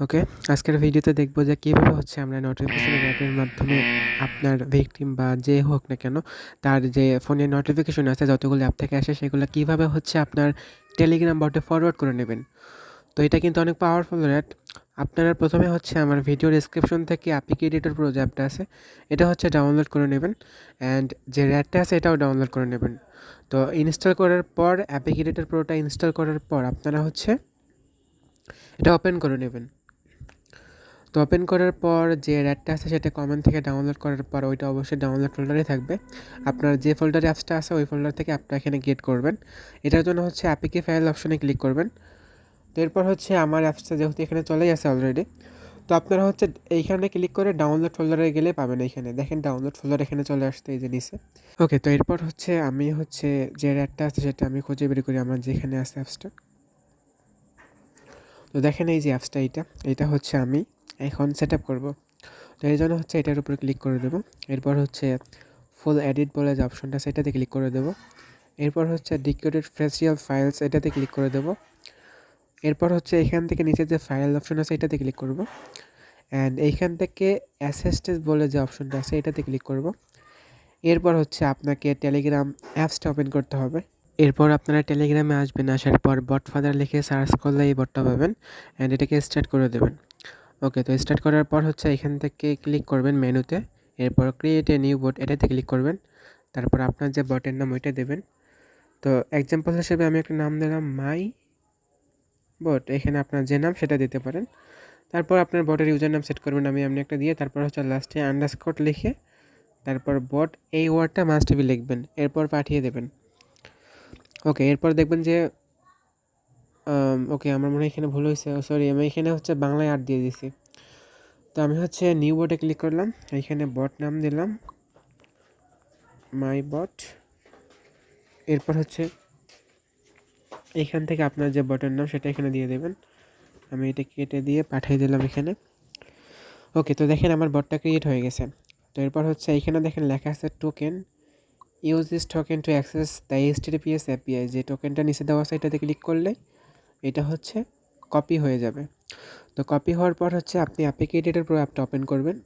ওকে? আজকের ভিডিওতে দেখব যে কীভাবে হচ্ছে আমরা নোটিফিকেশন অ্যাপের মাধ্যমে আপনার ভিকটিম বা যে হোক না কেন, তার যে ফোনে নোটিফিকেশন আছে, যতগুলো অ্যাপ থেকে আসে, সেগুলো কীভাবে হচ্ছে আপনার টেলিগ্রাম বটে ফরওয়ার্ড করে নেবেন। তো এটা কিন্তু অনেক পাওয়ারফুল র্যাট আপনারা প্রথমে হচ্ছে আমার ভিডিও ডিসক্রিপশন থেকে অ্যাপিক এডিটর প্রো যে অ্যাপটা আছে, এটা হচ্ছে ডাউনলোড করে নেবেন অ্যান্ড যে র্যাটটা আছে, এটাও ডাউনলোড করে নেবেন। তো ইনস্টল করার পর অ্যাপিক এডিটর প্রোটা ইনস্টল করার পর আপনারা হচ্ছে, এটা ওপেন করে নেবেন। তো ওপেন করার পর যে র্যাটটা আছে সেটা কমেন্ট থেকে ডাউনলোড করার পর ওইটা অবশ্যই ডাউনলোড ফোল্ডারে থাকবে। আপনার যে ফোল্ডারে অ্যাপসটা আছে, ওই ফোল্ডার থেকে অ্যাপটা এখানে গেট করবেন। এটার জন্য হচ্ছে অ্যাপিকে ফাইল অপশনে ক্লিক করবেন। তো এরপর হচ্ছে আমার অ্যাপসটা যেহেতু এখানে চলেই আছে অলরেডি তো আপনারা হচ্ছে এইখানে ক্লিক করে ডাউনলোড ফোল্ডারে গেলে পাবেন এখানে। দেখেন ডাউনলোড ফোল্ডার এখানে চলে আসতে এই নিচে। ওকে তো এরপর হচ্ছে আমি হচ্ছে যে র্যাটটা আছে সেটা আমি খুঁজে বের করি আমার যেখানে আছে অ্যাপসটা তো দেখেন এই যে অ্যাপসটা এইটা এটা হচ্ছে আমি এখন সেট আপ করব। তো এই জন্য হচ্ছে এটার উপরে ক্লিক করে দেবো। এরপর হচ্ছে ফুল এডিট বলে যে অপশনটা সেটাতে ক্লিক করে দেবো। এরপর হচ্ছে ডিকোডেড ফেসিয়াল ফাইলস এটাতে ক্লিক করে দেবো। এরপর হচ্ছে এখান থেকে নিচে যে ফাইল অপশন আছে, এটাতে ক্লিক করব। অ্যান্ড এইখান থেকে অ্যাসেস্টেস বলে যে অপশনটা আছে, এটাতে ক্লিক করব। এরপর হচ্ছে আপনাকে টেলিগ্রাম অ্যাপসটা ওপেন করতে হবে। এরপর আপনারা টেলিগ্রামে আসবেন, আসার পর বট ফাদার লিখে সার্চ করলে এই বটটা পাবেন। অ্যান্ড এটাকে স্টার্ট করে দেবেন। ওকে তো স্টার্ট করার পর হচ্ছে এখান থেকে ক্লিক করবেন মেনুতে এরপর ক্রিয়েট এ নিউ বট এটাতে ক্লিক করবেন। তারপর আপনার যে বটের নাম ওইটা দেবেন। তো এক্সাম্পল হিসেবে আমি একটা নাম দিলাম মাই বট এখানে আপনার যে নাম সেটা দিতে পারেন। তারপর আপনার বটের ইউজার নাম সেট করবেন, আমি এমনি একটা দিয়ে তারপর হচ্ছে লাস্টে আন্ডারস্কোট লিখে তারপর বট এই ওয়ার্ডটা মাস্ট বি লিখবেন। এরপর পাঠিয়ে দেবেন। ওকে এরপর দেখবেন যে ওকে আমার মনে হয় এখানে ভুল হয়েছে। সরি আমি এখানে হচ্ছে বাংলায় আর্ট দিয়ে দিছি। তো আমি হচ্ছে নিউ বটে ক্লিক করলাম। এখানে বট নাম দিলাম। মাই বট এরপর হচ্ছে এখান থেকে আপনার যে বটের নাম, সেটা এখানে দিয়ে দেবেন। আমি এটা কেটে দিয়ে পাঠিয়ে দিলাম এখানে। ওকে তো দেখেন আমার বটটা ক্রিয়েট হয়ে গেছে। তো এরপর হচ্ছে এখানে দেখেন লেখা আছে token use this token to access the HTTPS API যে টোকেনটা নিচে দেওয়া আছে, এটাতে ক্লিক করলে এটা হচ্ছে কপি হয়ে যাবে। তো কপি হওয়ার পর হচ্ছে আপনি অ্যাপ্লিকেটেডের প্রো অ্যাপটা ওপেন করবেন।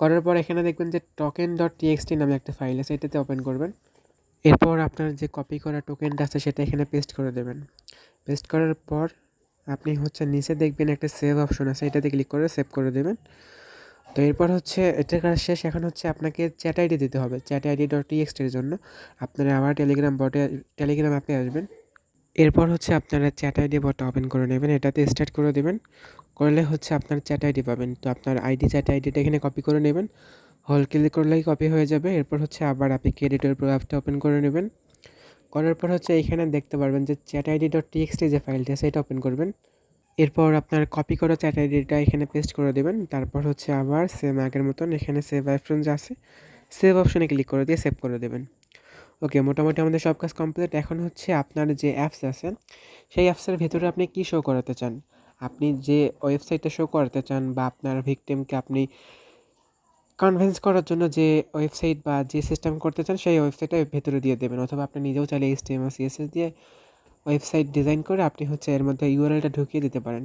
করার পর এখানে দেখবেন যে টোকেন ডট টিএক্সটি নামে একটা ফাইল আছে, এটাতে ওপেন করবেন। এরপর আপনার যে কপি করা টোকেনটা আছে, সেটা এখানে পেস্ট করে দেবেন। পেস্ট করার পর আপনি হচ্ছে নিচে দেখবেন একটা সেভ অপশন আছে, এটাতে ক্লিক করে সেভ করে দেবেন। তো এরপর হচ্ছে এটার কাজ শেষ, এখন হচ্ছে আপনাকে চ্যাট আইডি দিতে হবে চ্যাট আইডি ডট টিএক্সটির জন্য। আপনারা আবার টেলিগ্রাম বটে টেলিগ্রাম অ্যাপে আসবেন। এরপর হচ্ছে আপনারা চ্যাট আইডি বটটা ওপেন করে নেবেন, এটাতে স্টার্ট করে দেবেন। করলে হচ্ছে আপনার চ্যাট আইডি পাবেন। তো আপনার আইডি, চ্যাট আইডিটা এখানে কপি করে নেবেন। হল ক্লিক করলেই কপি হয়ে যাবে। এরপর হচ্ছে আবার আপনি ক্রেডিটর প্রো অ্যাপটা ওপেন করে নেবেন। করার পর হচ্ছে এখানে দেখতে পারবেন যে চ্যাট আইডি ডট টিএক্সটি যে ফাইলটি আছে, এটা ওপেন করবেন। এরপর আপনার কপি করা চ্যাট আইডিটা এখানে পেস্ট করে দেবেন। তারপর হচ্ছে আবার সেম আগের মতন এখানে সেভ অপশন যে আছে সেভ অপশনে ক্লিক করে দিয়ে সেভ করে দেবেন। ওকে মোটামুটি আমাদের সব কাজ কমপ্লিট এখন হচ্ছে আপনার যে অ্যাপস আছে, সেই অ্যাপসের ভেতরে আপনি কী শো করাতে চান? আপনি যে ওয়েবসাইটটা শো করাতে চান বা আপনার ভিকটিমকে আপনি কনভিন্স করার জন্য যে ওয়েবসাইট বা যে সিস্টেম করতে চান, সেই ওয়েবসাইটটা ভেতরে দিয়ে দেবেন। অথবা আপনি নিজেও চাইলে এইচ টিএমএল সিএসএস দিয়ে ওয়েবসাইট ডিজাইন করে আপনি হচ্ছে এর মধ্যে ইউআরএলটা ঢুকিয়ে দিতে পারেন।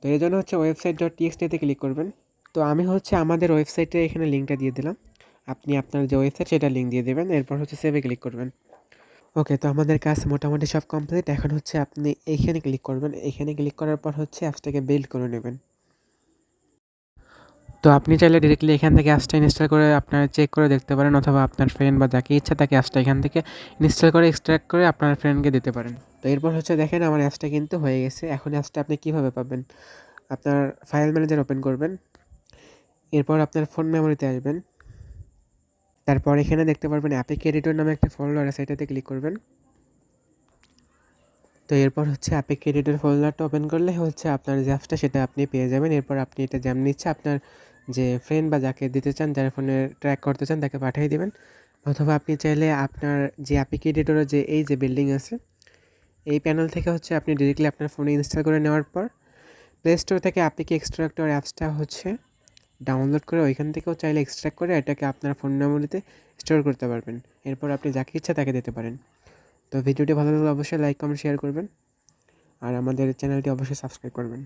তো এর জন্য হচ্ছে ওয়েবসাইট ডট টিএক্সটিতে ক্লিক করবেন। তো আমি হচ্ছে আমাদের ওয়েবসাইটে এখানে লিঙ্কটা দিয়ে দিলাম। আপনি আপনার যে ওয়েবসাইট সেটা লিঙ্ক দিয়ে দেবেন, এরপর হচ্ছে সেভে ক্লিক করবেন। ওকে তো আমাদের কাজ মোটামুটি সব কমপ্লিট এখন হচ্ছে আপনি এইখানে ক্লিক করবেন। এইখানে ক্লিক করার পর হচ্ছে অ্যাপসটাকে বিল্ড করে নেবেন। তো আপনি চাইলে ডিরেক্টলি এখান থেকে অ্যাপসটা ইনস্টল করে আপনার চেক করে দেখতে পারেন, অথবা আপনার ফ্রেন্ড বা যাকে ইচ্ছা তাকে অ্যাপসটা এখান থেকে ইনস্টল করে এক্সট্রাক্ট করে আপনার ফ্রেন্ডকে দিতে পারেন। তো এরপর হচ্ছে দেখেন আমার অ্যাপসটা কিন্তু হয়ে গেছে। এখন অ্যাপসটা আপনি কীভাবে পাবেন? আপনার ফাইল ম্যানেজার ওপেন করবেন। এরপর আপনার ফোন মেমোরিতে আসবেন। তারপর এখানে দেখতে পারবেন অ্যাপিক এডিটর নামে একটা ফোল্ডার আছে, এটাতে ক্লিক করবেন। তো এরপর হচ্ছে অ্যাপিক এডিটর ফোল্ডারটা ওপেন করলে হচ্ছে আপনার যে অ্যাপসটা সেটা আপনি পেয়ে যাবেন। এরপর আপনি এটা যেমন নিচ্ছে আপনার যে ফ্রেন্ড বা যাকে দিতে চান, যার ফোনে ট্র্যাক করতে চান, তাকে পাঠিয়ে দেবেন। অথবা আপনি চাইলে আপনার যে অ্যাপিক এডিটরের যে, এই যে বিল্ডিং আছে, এই প্যানেল থেকে হচ্ছে আপনি ডিরেক্টলি আপনার ফোনে ইনস্টল করে নেওয়ার পর প্লে স্টোর থেকে অ্যাপিক এক্সট্রাক্টর অ্যাপসটা হচ্ছে ডাউনলোড করে ওইখান থেকেও চাইলে এক্সট্র্যাক্ট করে এটাকে আপনার ফোন মেমোরিতে স্টোর করতে পারবেন। এরপর আপনি যাকে ইচ্ছা তাকে দিতে পারেন। তো ভিডিওটি ভালো লাগলে অবশ্যই লাইক কমেন্ট শেয়ার করবেন। আর আমাদের চ্যানেলটি অবশ্যই সাবস্ক্রাইব করবেন।